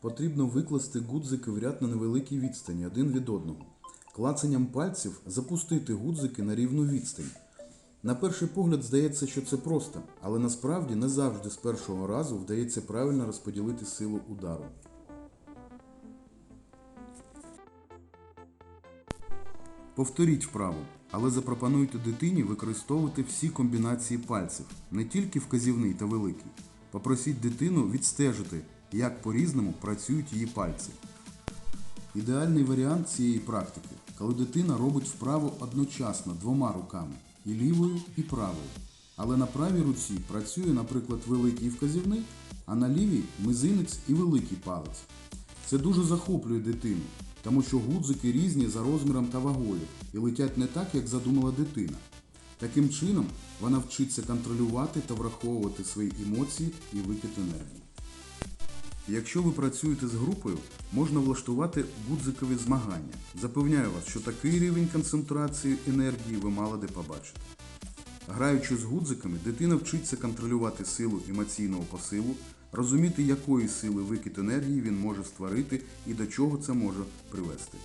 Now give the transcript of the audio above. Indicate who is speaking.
Speaker 1: Потрібно викласти гудзики в ряд на невеликій відстані один від одного. Клацанням пальців запустити гудзики на рівну відстань. На перший погляд здається, що це просто, але насправді не завжди з першого разу вдається правильно розподілити силу удару. Повторіть вправу, але запропонуйте дитині використовувати всі комбінації пальців, не тільки вказівний та великий. Попросіть дитину відстежити, як по-різному працюють її пальці. Ідеальний варіант цієї практики, коли дитина робить вправу одночасно двома руками і лівою, і правою. Але на правій руці працює, наприклад, великий вказівний, а на лівій мизинець і великий палець. Це дуже захоплює дитину, тому що гудзики різні за розміром та вагою і летять не так, як задумала дитина. Таким чином вона вчиться контролювати та враховувати свої емоції і викид енергії. Якщо ви працюєте з групою, можна влаштувати гудзикові змагання. Запевняю вас, що такий рівень концентрації енергії ви мало де побачите. Граючи з гудзиками, дитина вчиться контролювати силу емоційного посилу, розуміти, якої сили викид енергії він може створити і до чого це може привести.